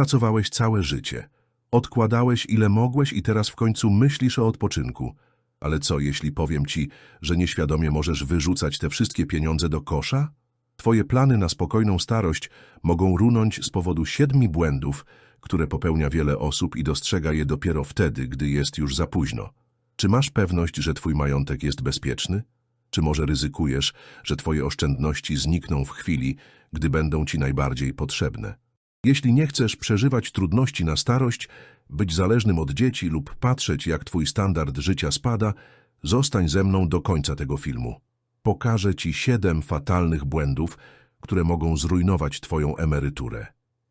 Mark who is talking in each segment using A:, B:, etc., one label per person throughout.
A: Pracowałeś całe życie. Odkładałeś ile mogłeś i teraz w końcu myślisz o odpoczynku. Ale co, jeśli powiem ci, że nieświadomie możesz wyrzucać te wszystkie pieniądze do kosza? Twoje plany na spokojną starość mogą runąć z powodu siedmiu błędów, które popełnia wiele osób i dostrzega je dopiero wtedy, gdy jest już za późno. Czy masz pewność, że twój majątek jest bezpieczny? Czy może ryzykujesz, że twoje oszczędności znikną w chwili, gdy będą ci najbardziej potrzebne? Jeśli nie chcesz przeżywać trudności na starość, być zależnym od dzieci lub patrzeć, jak twój standard życia spada, zostań ze mną do końca tego filmu. Pokażę ci siedem fatalnych błędów, które mogą zrujnować twoją emeryturę.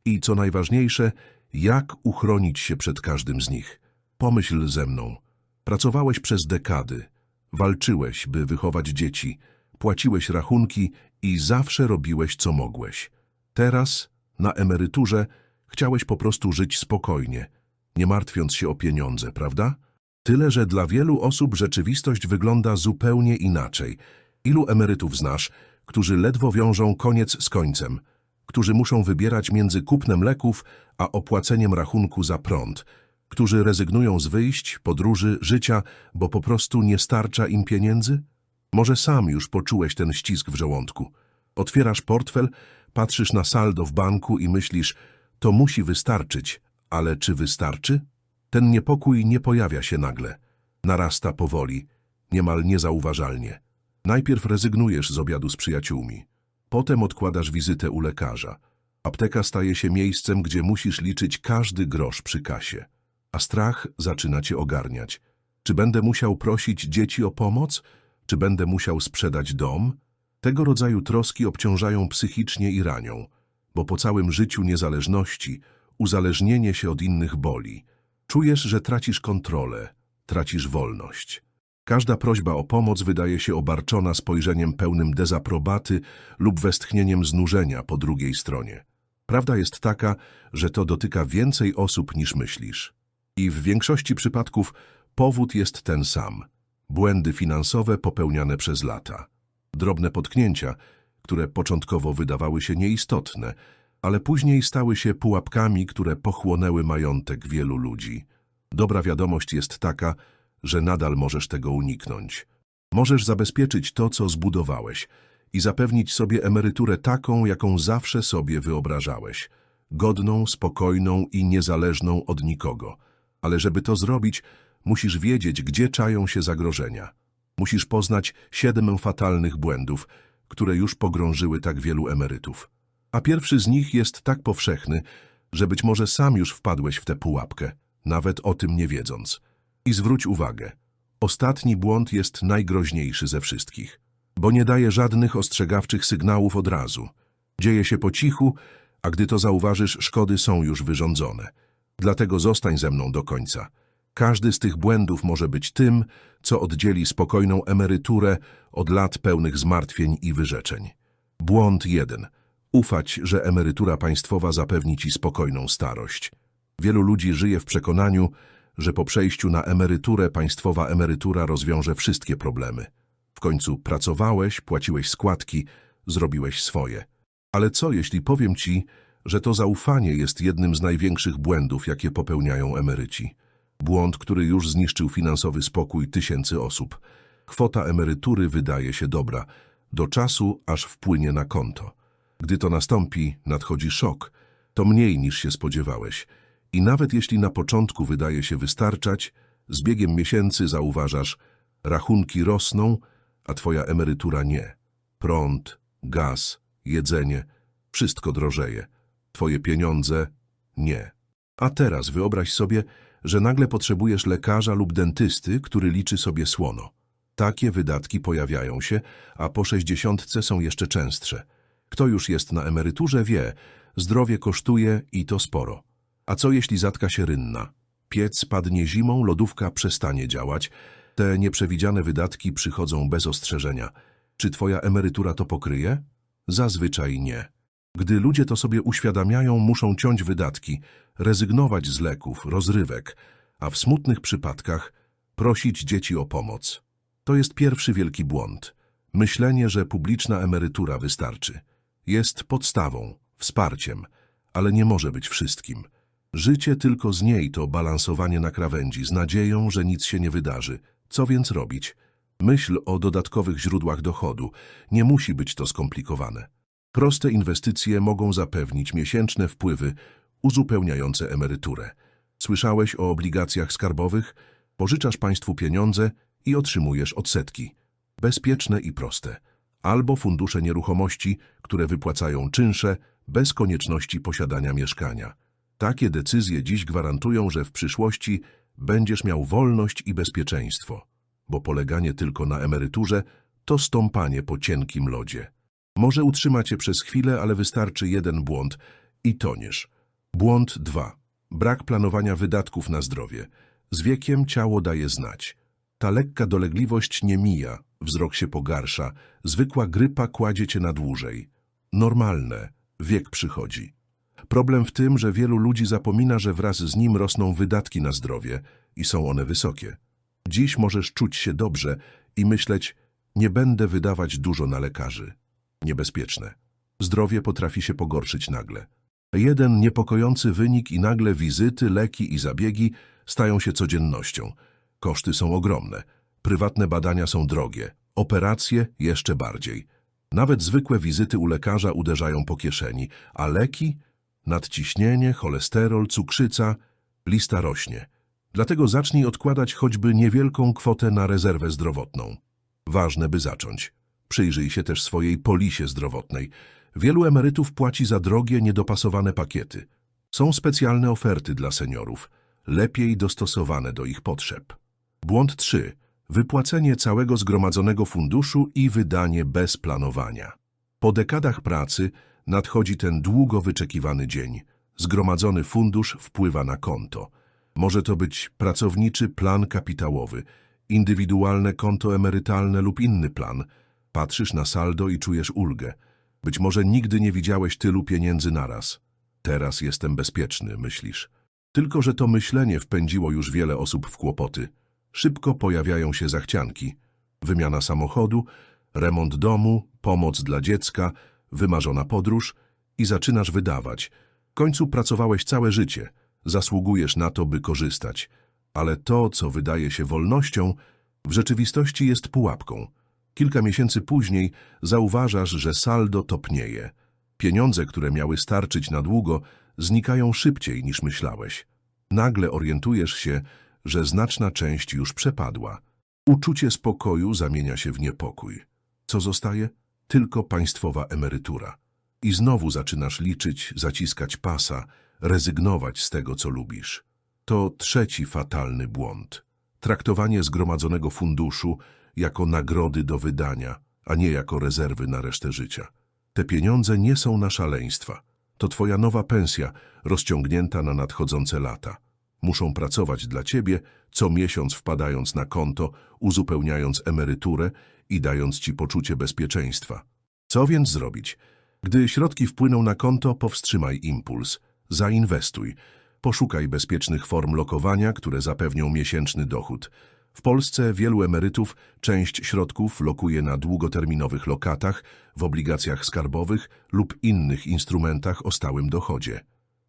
A: I co najważniejsze, jak uchronić się przed każdym z nich. Pomyśl ze mną. Pracowałeś przez dekady, walczyłeś, by wychować dzieci, płaciłeś rachunki i zawsze robiłeś, co mogłeś. Teraz, na emeryturze, chciałeś po prostu żyć spokojnie, nie martwiąc się o pieniądze, prawda? Tyle, że dla wielu osób rzeczywistość wygląda zupełnie inaczej. Ilu emerytów znasz, którzy ledwo wiążą koniec z końcem, którzy muszą wybierać między kupnem leków a opłaceniem rachunku za prąd, którzy rezygnują z wyjść, podróży, życia, bo po prostu nie starcza im pieniędzy? Może sam już poczułeś ten ścisk w żołądku. Otwierasz portfel, patrzysz na saldo w banku i myślisz, to musi wystarczyć, ale czy wystarczy? Ten niepokój nie pojawia się nagle. Narasta powoli, niemal niezauważalnie. Najpierw rezygnujesz z obiadu z przyjaciółmi. Potem odkładasz wizytę u lekarza. Apteka staje się miejscem, gdzie musisz liczyć każdy grosz przy kasie. A strach zaczyna cię ogarniać. Czy będę musiał prosić dzieci o pomoc? Czy będę musiał sprzedać dom? Tego rodzaju troski obciążają psychicznie i ranią, bo po całym życiu niezależności uzależnienie się od innych boli. Czujesz, że tracisz kontrolę, tracisz wolność. Każda prośba o pomoc wydaje się obarczona spojrzeniem pełnym dezaprobaty lub westchnieniem znużenia po drugiej stronie. Prawda jest taka, że to dotyka więcej osób niż myślisz. I w większości przypadków powód jest ten sam. Błędy finansowe popełniane przez lata. Drobne potknięcia, które początkowo wydawały się nieistotne, ale później stały się pułapkami, które pochłonęły majątek wielu ludzi. Dobra wiadomość jest taka, że nadal możesz tego uniknąć. Możesz zabezpieczyć to, co zbudowałeś i zapewnić sobie emeryturę taką, jaką zawsze sobie wyobrażałeś. Godną, spokojną i niezależną od nikogo. Ale żeby to zrobić, musisz wiedzieć, gdzie czają się zagrożenia. Musisz poznać siedem fatalnych błędów, które już pogrążyły tak wielu emerytów. A pierwszy z nich jest tak powszechny, że być może sam już wpadłeś w tę pułapkę, nawet o tym nie wiedząc. I zwróć uwagę, ostatni błąd jest najgroźniejszy ze wszystkich, bo nie daje żadnych ostrzegawczych sygnałów od razu. Dzieje się po cichu, a gdy to zauważysz, szkody są już wyrządzone. Dlatego zostań ze mną do końca. Każdy z tych błędów może być tym, co oddzieli spokojną emeryturę od lat pełnych zmartwień i wyrzeczeń. Błąd jeden. Ufać, że emerytura państwowa zapewni ci spokojną starość. Wielu ludzi żyje w przekonaniu, że po przejściu na emeryturę państwowa emerytura rozwiąże wszystkie problemy. W końcu pracowałeś, płaciłeś składki, zrobiłeś swoje. Ale co, jeśli powiem ci, że to zaufanie jest jednym z największych błędów, jakie popełniają emeryci? Błąd, który już zniszczył finansowy spokój tysięcy osób. Kwota emerytury wydaje się dobra, do czasu, aż wpłynie na konto. Gdy to nastąpi, nadchodzi szok. To mniej niż się spodziewałeś. I nawet jeśli na początku wydaje się wystarczać, z biegiem miesięcy zauważasz, rachunki rosną, a twoja emerytura nie. Prąd, gaz, jedzenie, wszystko drożeje. Twoje pieniądze nie. A teraz wyobraź sobie, że nagle potrzebujesz lekarza lub dentysty, który liczy sobie słono. Takie wydatki pojawiają się, a po sześćdziesiątce są jeszcze częstsze. Kto już jest na emeryturze wie, zdrowie kosztuje i to sporo. A co jeśli zatka się rynna? Piec padnie zimą, lodówka przestanie działać. Te nieprzewidziane wydatki przychodzą bez ostrzeżenia. Czy twoja emerytura to pokryje? Zazwyczaj nie. Gdy ludzie to sobie uświadamiają, muszą ciąć wydatki, rezygnować z leków, rozrywek, a w smutnych przypadkach prosić dzieci o pomoc. To jest pierwszy wielki błąd. Myślenie, że publiczna emerytura wystarczy. Jest podstawą, wsparciem, ale nie może być wszystkim. Życie tylko z niej to balansowanie na krawędzi, z nadzieją, że nic się nie wydarzy. Co więc robić? Myśl o dodatkowych źródłach dochodu. Nie musi być to skomplikowane. Proste inwestycje mogą zapewnić miesięczne wpływy uzupełniające emeryturę. Słyszałeś o obligacjach skarbowych? Pożyczasz państwu pieniądze i otrzymujesz odsetki. Bezpieczne i proste. Albo fundusze nieruchomości, które wypłacają czynsze bez konieczności posiadania mieszkania. Takie decyzje dziś gwarantują, że w przyszłości będziesz miał wolność i bezpieczeństwo, bo poleganie tylko na emeryturze to stąpanie po cienkim lodzie. Może utrzyma cię przez chwilę, ale wystarczy jeden błąd i toniesz. Błąd 2. Brak planowania wydatków na zdrowie. Z wiekiem ciało daje znać. Ta lekka dolegliwość nie mija, wzrok się pogarsza, zwykła grypa kładzie cię na dłużej. Normalne, wiek przychodzi. Problem w tym, że wielu ludzi zapomina, że wraz z nim rosną wydatki na zdrowie i są one wysokie. Dziś możesz czuć się dobrze i myśleć, nie będę wydawać dużo na lekarzy. Niebezpieczne. Zdrowie potrafi się pogorszyć nagle. Jeden niepokojący wynik i nagle wizyty, leki i zabiegi stają się codziennością. Koszty są ogromne. Prywatne badania są drogie. Operacje jeszcze bardziej. Nawet zwykłe wizyty u lekarza uderzają po kieszeni, a leki? Nadciśnienie, cholesterol, cukrzyca, lista rośnie. Dlatego zacznij odkładać choćby niewielką kwotę na rezerwę zdrowotną. Ważne, by zacząć. Przyjrzyj się też swojej polisie zdrowotnej. Wielu emerytów płaci za drogie, niedopasowane pakiety. Są specjalne oferty dla seniorów, lepiej dostosowane do ich potrzeb. Błąd 3. Wypłacenie całego zgromadzonego funduszu i wydanie bez planowania. Po dekadach pracy nadchodzi ten długo wyczekiwany dzień. Zgromadzony fundusz wpływa na konto. Może to być pracowniczy plan kapitałowy, indywidualne konto emerytalne lub inny plan. Patrzysz na saldo i czujesz ulgę. Być może nigdy nie widziałeś tylu pieniędzy naraz. Teraz jestem bezpieczny, myślisz. Tylko, że to myślenie wpędziło już wiele osób w kłopoty. Szybko pojawiają się zachcianki. Wymiana samochodu, remont domu, pomoc dla dziecka, wymarzona podróż i zaczynasz wydawać. W końcu pracowałeś całe życie. Zasługujesz na to, by korzystać. Ale to, co wydaje się wolnością, w rzeczywistości jest pułapką. Kilka miesięcy później zauważasz, że saldo topnieje. Pieniądze, które miały starczyć na długo, znikają szybciej niż myślałeś. Nagle orientujesz się, że znaczna część już przepadła. Uczucie spokoju zamienia się w niepokój. Co zostaje? Tylko państwowa emerytura. I znowu zaczynasz liczyć, zaciskać pasa, rezygnować z tego, co lubisz. To trzeci fatalny błąd. Traktowanie zgromadzonego funduszu jako nagrody do wydania, a nie jako rezerwy na resztę życia. Te pieniądze nie są na szaleństwa. To twoja nowa pensja, rozciągnięta na nadchodzące lata. Muszą pracować dla ciebie, co miesiąc wpadając na konto, uzupełniając emeryturę i dając ci poczucie bezpieczeństwa. Co więc zrobić? Gdy środki wpłyną na konto, powstrzymaj impuls. Zainwestuj. Poszukaj bezpiecznych form lokowania, które zapewnią miesięczny dochód. W Polsce wielu emerytów część środków lokuje na długoterminowych lokatach, w obligacjach skarbowych lub innych instrumentach o stałym dochodzie.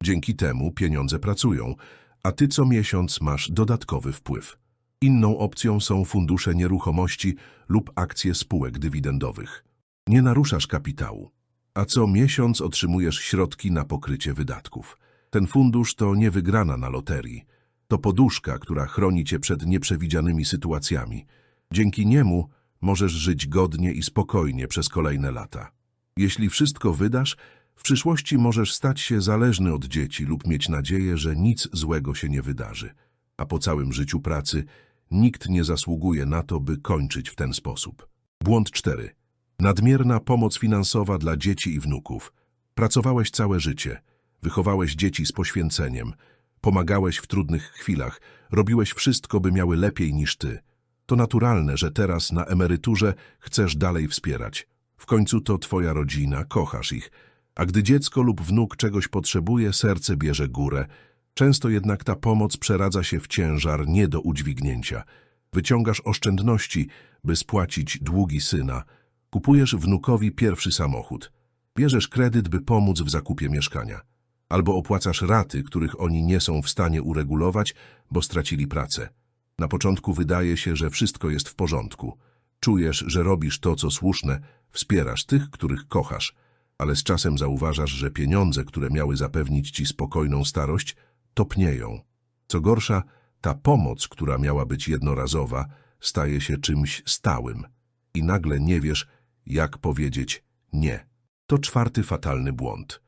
A: Dzięki temu pieniądze pracują, a ty co miesiąc masz dodatkowy wpływ. Inną opcją są fundusze nieruchomości lub akcje spółek dywidendowych. Nie naruszasz kapitału, a co miesiąc otrzymujesz środki na pokrycie wydatków. Ten fundusz to nie wygrana na loterii. To poduszka, która chroni cię przed nieprzewidzianymi sytuacjami. Dzięki niemu możesz żyć godnie i spokojnie przez kolejne lata. Jeśli wszystko wydasz, w przyszłości możesz stać się zależny od dzieci lub mieć nadzieję, że nic złego się nie wydarzy. A po całym życiu pracy nikt nie zasługuje na to, by kończyć w ten sposób. Błąd 4. Nadmierna pomoc finansowa dla dzieci i wnuków. Pracowałeś całe życie, wychowałeś dzieci z poświęceniem, pomagałeś w trudnych chwilach, robiłeś wszystko, by miały lepiej niż ty. To naturalne, że teraz na emeryturze chcesz dalej wspierać. W końcu to twoja rodzina, kochasz ich, a gdy dziecko lub wnuk czegoś potrzebuje, serce bierze górę. Często jednak ta pomoc przeradza się w ciężar nie do udźwignięcia. Wyciągasz oszczędności, by spłacić długi syna. Kupujesz wnukowi pierwszy samochód. Bierzesz kredyt, by pomóc w zakupie mieszkania. Albo opłacasz raty, których oni nie są w stanie uregulować, bo stracili pracę. Na początku wydaje się, że wszystko jest w porządku. Czujesz, że robisz to, co słuszne, wspierasz tych, których kochasz, ale z czasem zauważasz, że pieniądze, które miały zapewnić ci spokojną starość, topnieją. Co gorsza, ta pomoc, która miała być jednorazowa, staje się czymś stałym i nagle nie wiesz, jak powiedzieć nie. To czwarty fatalny błąd.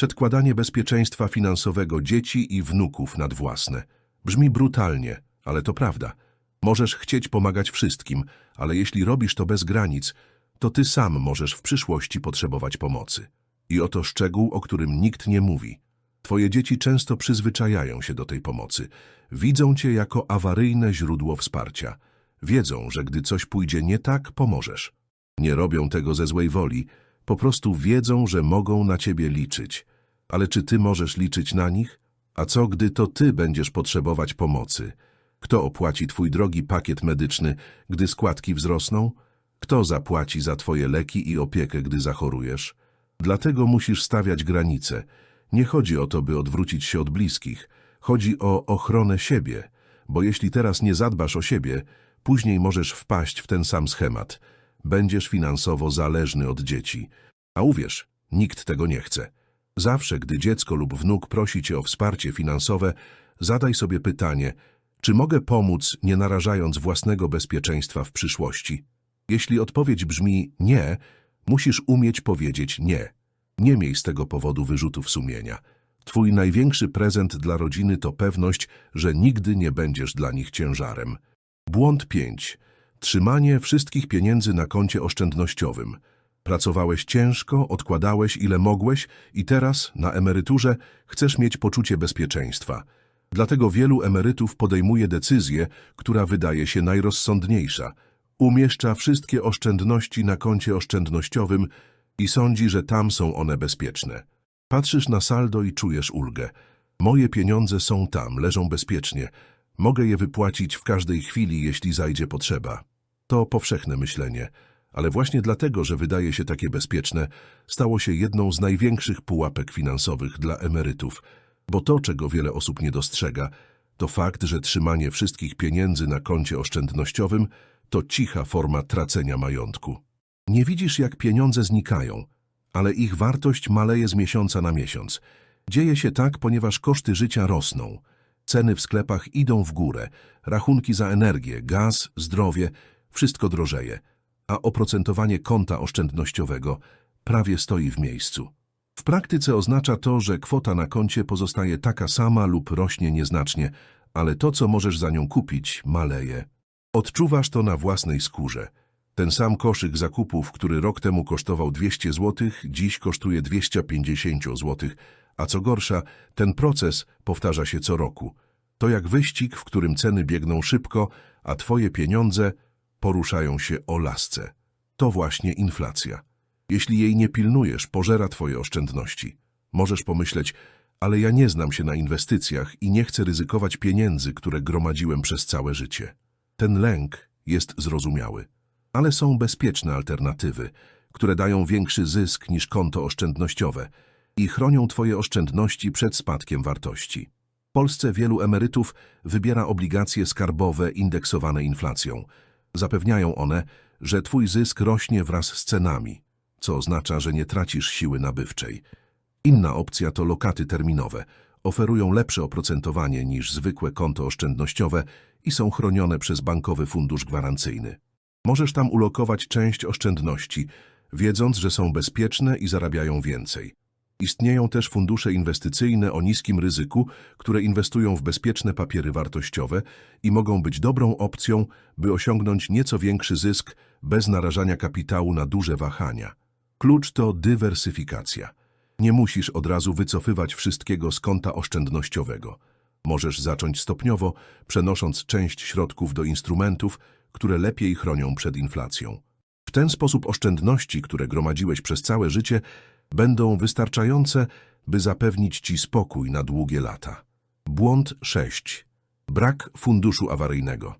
A: Przedkładanie bezpieczeństwa finansowego dzieci i wnuków nad własne. Brzmi brutalnie, ale to prawda. Możesz chcieć pomagać wszystkim, ale jeśli robisz to bez granic, to ty sam możesz w przyszłości potrzebować pomocy. I oto szczegół, o którym nikt nie mówi. Twoje dzieci często przyzwyczajają się do tej pomocy. Widzą cię jako awaryjne źródło wsparcia. Wiedzą, że gdy coś pójdzie nie tak, pomożesz. Nie robią tego ze złej woli, po prostu wiedzą, że mogą na ciebie liczyć. Ale czy ty możesz liczyć na nich? A co, gdy to ty będziesz potrzebować pomocy? Kto opłaci twój drogi pakiet medyczny, gdy składki wzrosną? Kto zapłaci za twoje leki i opiekę, gdy zachorujesz? Dlatego musisz stawiać granice. Nie chodzi o to, by odwrócić się od bliskich. Chodzi o ochronę siebie, bo jeśli teraz nie zadbasz o siebie, później możesz wpaść w ten sam schemat. Będziesz finansowo zależny od dzieci. A uwierz, nikt tego nie chce. Zawsze, gdy dziecko lub wnuk prosi cię o wsparcie finansowe, zadaj sobie pytanie, czy mogę pomóc, nie narażając własnego bezpieczeństwa w przyszłości? Jeśli odpowiedź brzmi nie, musisz umieć powiedzieć nie. Nie miej z tego powodu wyrzutów sumienia. Twój największy prezent dla rodziny to pewność, że nigdy nie będziesz dla nich ciężarem. Błąd 5. Trzymanie wszystkich pieniędzy na koncie oszczędnościowym. Pracowałeś ciężko, odkładałeś ile mogłeś i teraz, na emeryturze, chcesz mieć poczucie bezpieczeństwa. Dlatego wielu emerytów podejmuje decyzję, która wydaje się najrozsądniejsza. Umieszcza wszystkie oszczędności na koncie oszczędnościowym i sądzi, że tam są one bezpieczne. Patrzysz na saldo i czujesz ulgę. Moje pieniądze są tam, leżą bezpiecznie. Mogę je wypłacić w każdej chwili, jeśli zajdzie potrzeba. To powszechne myślenie, ale właśnie dlatego, że wydaje się takie bezpieczne, stało się jedną z największych pułapek finansowych dla emerytów, bo to, czego wiele osób nie dostrzega, to fakt, że trzymanie wszystkich pieniędzy na koncie oszczędnościowym to cicha forma tracenia majątku. Nie widzisz, jak pieniądze znikają, ale ich wartość maleje z miesiąca na miesiąc. Dzieje się tak, ponieważ koszty życia rosną. Ceny w sklepach idą w górę, rachunki za energię, gaz, zdrowie, wszystko drożeje, a oprocentowanie konta oszczędnościowego prawie stoi w miejscu. W praktyce oznacza to, że kwota na koncie pozostaje taka sama lub rośnie nieznacznie, ale to, co możesz za nią kupić, maleje. Odczuwasz to na własnej skórze. Ten sam koszyk zakupów, który rok temu kosztował 200 zł, dziś kosztuje 250 zł, a co gorsza, ten proces powtarza się co roku. To jak wyścig, w którym ceny biegną szybko, a twoje pieniądze poruszają się o lasce. To właśnie inflacja. Jeśli jej nie pilnujesz, pożera twoje oszczędności. Możesz pomyśleć, ale ja nie znam się na inwestycjach i nie chcę ryzykować pieniędzy, które gromadziłem przez całe życie. Ten lęk jest zrozumiały. Ale są bezpieczne alternatywy, które dają większy zysk niż konto oszczędnościowe i chronią Twoje oszczędności przed spadkiem wartości. W Polsce wielu emerytów wybiera obligacje skarbowe indeksowane inflacją. Zapewniają one, że Twój zysk rośnie wraz z cenami, co oznacza, że nie tracisz siły nabywczej. Inna opcja to lokaty terminowe. Oferują lepsze oprocentowanie niż zwykłe konto oszczędnościowe i są chronione przez bankowy fundusz gwarancyjny. Możesz tam ulokować część oszczędności, wiedząc, że są bezpieczne i zarabiają więcej. Istnieją też fundusze inwestycyjne o niskim ryzyku, które inwestują w bezpieczne papiery wartościowe i mogą być dobrą opcją, by osiągnąć nieco większy zysk bez narażania kapitału na duże wahania. Klucz to dywersyfikacja. Nie musisz od razu wycofywać wszystkiego z konta oszczędnościowego. Możesz zacząć stopniowo, przenosząc część środków do instrumentów, które lepiej chronią przed inflacją. W ten sposób oszczędności, które gromadziłeś przez całe życie, będą wystarczające, by zapewnić ci spokój na długie lata. Błąd 6. Brak funduszu awaryjnego.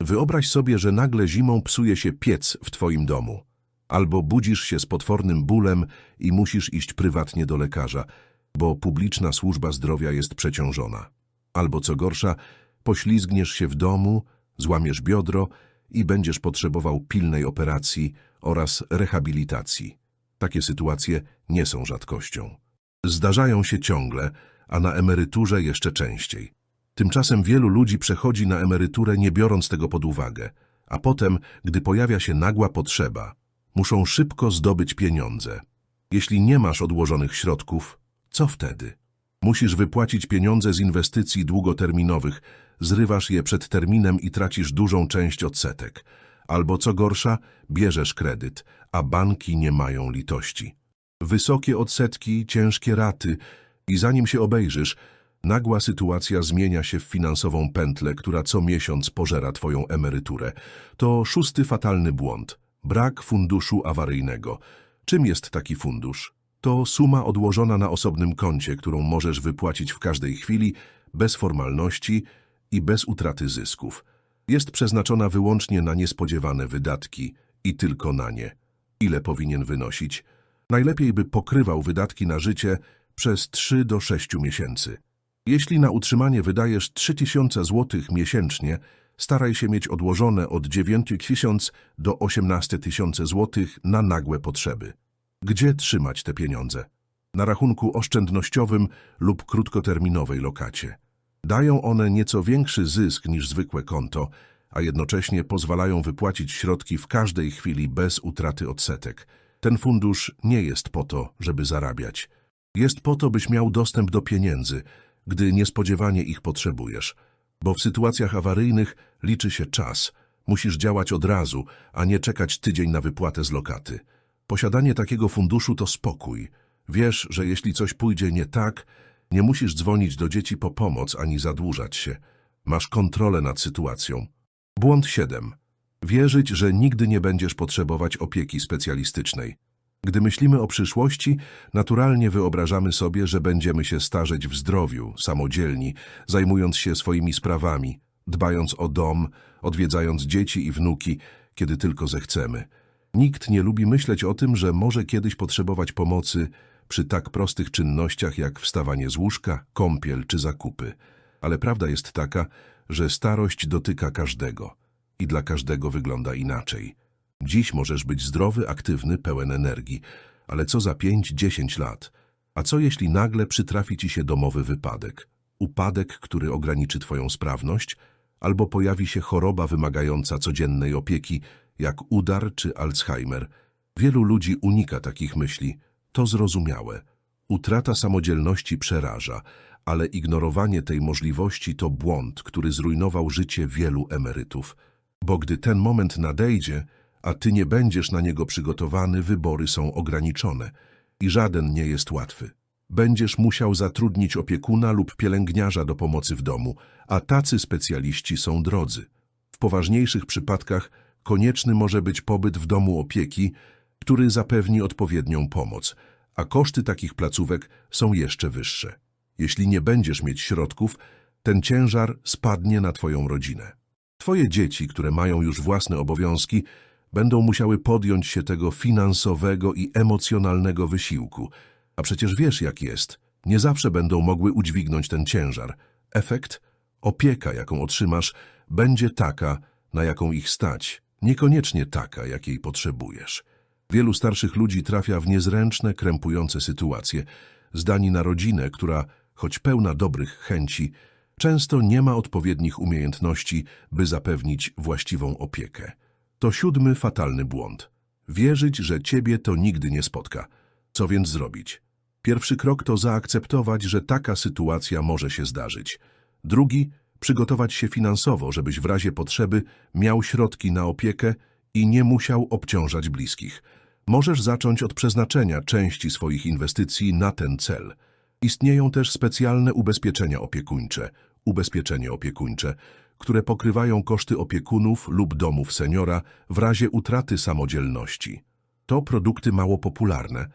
A: Wyobraź sobie, że nagle zimą psuje się piec w twoim domu. Albo budzisz się z potwornym bólem i musisz iść prywatnie do lekarza. bo publiczna służba zdrowia jest przeciążona. Albo co gorsza, poślizgniesz się w domu, złamiesz biodro i będziesz potrzebował pilnej operacji oraz rehabilitacji. Takie sytuacje nie są rzadkością. Zdarzają się ciągle, a na emeryturze jeszcze częściej. Tymczasem wielu ludzi przechodzi na emeryturę nie biorąc tego pod uwagę, a potem, gdy pojawia się nagła potrzeba, muszą szybko zdobyć pieniądze. Jeśli nie masz odłożonych środków, co wtedy? Musisz wypłacić pieniądze z inwestycji długoterminowych, zrywasz je przed terminem i tracisz dużą część odsetek. Albo co gorsza, bierzesz kredyt, a banki nie mają litości. Wysokie odsetki, ciężkie raty i zanim się obejrzysz, nagła sytuacja zmienia się w finansową pętlę, która co miesiąc pożera twoją emeryturę. To szósty fatalny błąd. Brak funduszu awaryjnego. Czym jest taki fundusz? To suma odłożona na osobnym koncie, którą możesz wypłacić w każdej chwili, bez formalności i bez utraty zysków. Jest przeznaczona wyłącznie na niespodziewane wydatki i tylko na nie. Ile powinien wynosić? Najlepiej by pokrywał wydatki na życie przez 3 do 6 miesięcy. Jeśli na utrzymanie wydajesz 3000 zł miesięcznie, staraj się mieć odłożone od 9000 do 18 tysięcy złotych na nagłe potrzeby. Gdzie trzymać te pieniądze? Na rachunku oszczędnościowym lub krótkoterminowej lokacie. Dają one nieco większy zysk niż zwykłe konto, a jednocześnie pozwalają wypłacić środki w każdej chwili bez utraty odsetek. Ten fundusz nie jest po to, żeby zarabiać. Jest po to, byś miał dostęp do pieniędzy, gdy niespodziewanie ich potrzebujesz. Bo w sytuacjach awaryjnych liczy się czas. Musisz działać od razu, a nie czekać tydzień na wypłatę z lokaty. Posiadanie takiego funduszu to spokój. Wiesz, że jeśli coś pójdzie nie tak, nie musisz dzwonić do dzieci po pomoc ani zadłużać się. Masz kontrolę nad sytuacją. Błąd 7. Wierzyć, że nigdy nie będziesz potrzebować opieki specjalistycznej. Gdy myślimy o przyszłości, naturalnie wyobrażamy sobie, że będziemy się starzeć w zdrowiu, samodzielni, zajmując się swoimi sprawami, dbając o dom, odwiedzając dzieci i wnuki, kiedy tylko zechcemy. Nikt nie lubi myśleć o tym, że może kiedyś potrzebować pomocy przy tak prostych czynnościach jak wstawanie z łóżka, kąpiel czy zakupy. Ale prawda jest taka, że starość dotyka każdego i dla każdego wygląda inaczej. Dziś możesz być zdrowy, aktywny, pełen energii, ale co za 5-10 lat? A co jeśli nagle przytrafi ci się domowy wypadek? Upadek, który ograniczy twoją sprawność? Albo pojawi się choroba wymagająca codziennej opieki, jak udar czy Alzheimer? Wielu ludzi unika takich myśli. To zrozumiałe. Utrata samodzielności przeraża, ale ignorowanie tej możliwości to błąd, który zrujnował życie wielu emerytów. Bo gdy ten moment nadejdzie, a ty nie będziesz na niego przygotowany, wybory są ograniczone i żaden nie jest łatwy. Będziesz musiał zatrudnić opiekuna lub pielęgniarza do pomocy w domu, a tacy specjaliści są drodzy. W poważniejszych przypadkach konieczny może być pobyt w domu opieki, który zapewni odpowiednią pomoc, a koszty takich placówek są jeszcze wyższe. Jeśli nie będziesz mieć środków, ten ciężar spadnie na twoją rodzinę. Twoje dzieci, które mają już własne obowiązki, będą musiały podjąć się tego finansowego i emocjonalnego wysiłku. A przecież wiesz, jak jest. Nie zawsze będą mogły udźwignąć ten ciężar. Efekt? Opieka, jaką otrzymasz, będzie taka, na jaką ich stać, niekoniecznie taka, jakiej potrzebujesz. Wielu starszych ludzi trafia w niezręczne, krępujące sytuacje, zdani na rodzinę, która, choć pełna dobrych chęci, często nie ma odpowiednich umiejętności, by zapewnić właściwą opiekę. To siódmy fatalny błąd. Wierzyć, że ciebie to nigdy nie spotka. Co więc zrobić? Pierwszy krok to zaakceptować, że taka sytuacja może się zdarzyć. Drugi, przygotować się finansowo, żebyś w razie potrzeby miał środki na opiekę i nie musiał obciążać bliskich. Możesz zacząć od przeznaczenia części swoich inwestycji na ten cel. Istnieją też specjalne ubezpieczenia opiekuńcze, ubezpieczenie opiekuńcze, które pokrywają koszty opiekunów lub domów seniora w razie utraty samodzielności. To produkty mało popularne,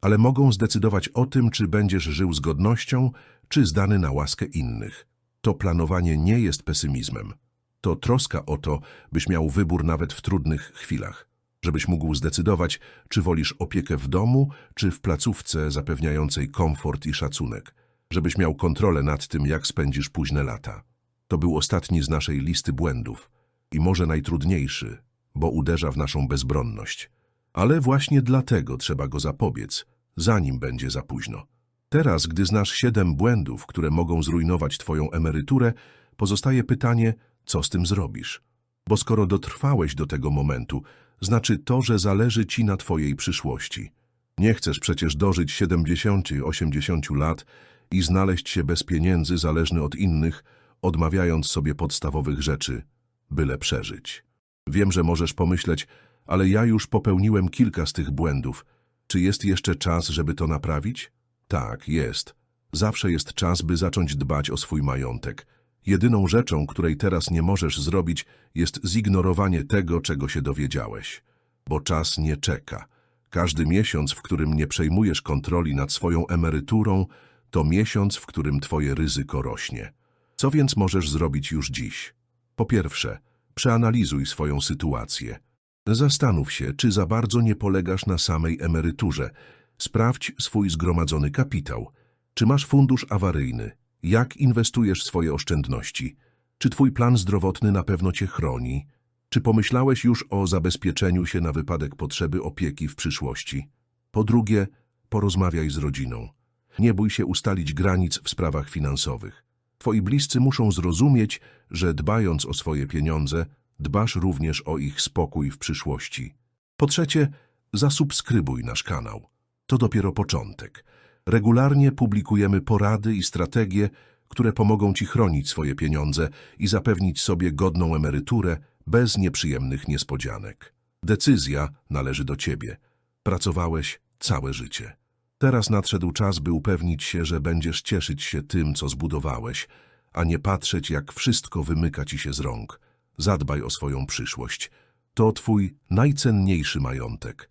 A: ale mogą zdecydować o tym, czy będziesz żył z godnością, czy zdany na łaskę innych. To planowanie nie jest pesymizmem. To troska o to, byś miał wybór nawet w trudnych chwilach. Żebyś mógł zdecydować, czy wolisz opiekę w domu, czy w placówce zapewniającej komfort i szacunek, żebyś miał kontrolę nad tym, jak spędzisz późne lata. To był ostatni z naszej listy błędów i może najtrudniejszy, bo uderza w naszą bezbronność. Ale właśnie dlatego trzeba go zapobiec, zanim będzie za późno. Teraz, gdy znasz siedem błędów, które mogą zrujnować twoją emeryturę, pozostaje pytanie, co z tym zrobisz? Bo skoro dotrwałeś do tego momentu, znaczy to, że zależy ci na twojej przyszłości. Nie chcesz przecież dożyć 70-80 lat i znaleźć się bez pieniędzy, zależny od innych, odmawiając sobie podstawowych rzeczy, byle przeżyć. Wiem, że możesz pomyśleć, ale ja już popełniłem kilka z tych błędów. Czy jest jeszcze czas, żeby to naprawić? Tak, jest. Zawsze jest czas, by zacząć dbać o swój majątek. Jedyną rzeczą, której teraz nie możesz zrobić, jest zignorowanie tego, czego się dowiedziałeś. Bo czas nie czeka. Każdy miesiąc, w którym nie przejmujesz kontroli nad swoją emeryturą, to miesiąc, w którym twoje ryzyko rośnie. Co więc możesz zrobić już dziś? Po pierwsze, przeanalizuj swoją sytuację. Zastanów się, czy za bardzo nie polegasz na samej emeryturze. Sprawdź swój zgromadzony kapitał. Czy masz fundusz awaryjny? Jak inwestujesz swoje oszczędności? Czy twój plan zdrowotny na pewno cię chroni? Czy pomyślałeś już o zabezpieczeniu się na wypadek potrzeby opieki w przyszłości? Po drugie, porozmawiaj z rodziną. Nie bój się ustalić granic w sprawach finansowych. Twoi bliscy muszą zrozumieć, że dbając o swoje pieniądze, dbasz również o ich spokój w przyszłości. Po trzecie, zasubskrybuj nasz kanał. To dopiero początek. Regularnie publikujemy porady i strategie, które pomogą Ci chronić swoje pieniądze i zapewnić sobie godną emeryturę bez nieprzyjemnych niespodzianek. Decyzja należy do Ciebie. Pracowałeś całe życie. Teraz nadszedł czas, by upewnić się, że będziesz cieszyć się tym, co zbudowałeś, a nie patrzeć, jak wszystko wymyka Ci się z rąk. Zadbaj o swoją przyszłość. To Twój najcenniejszy majątek.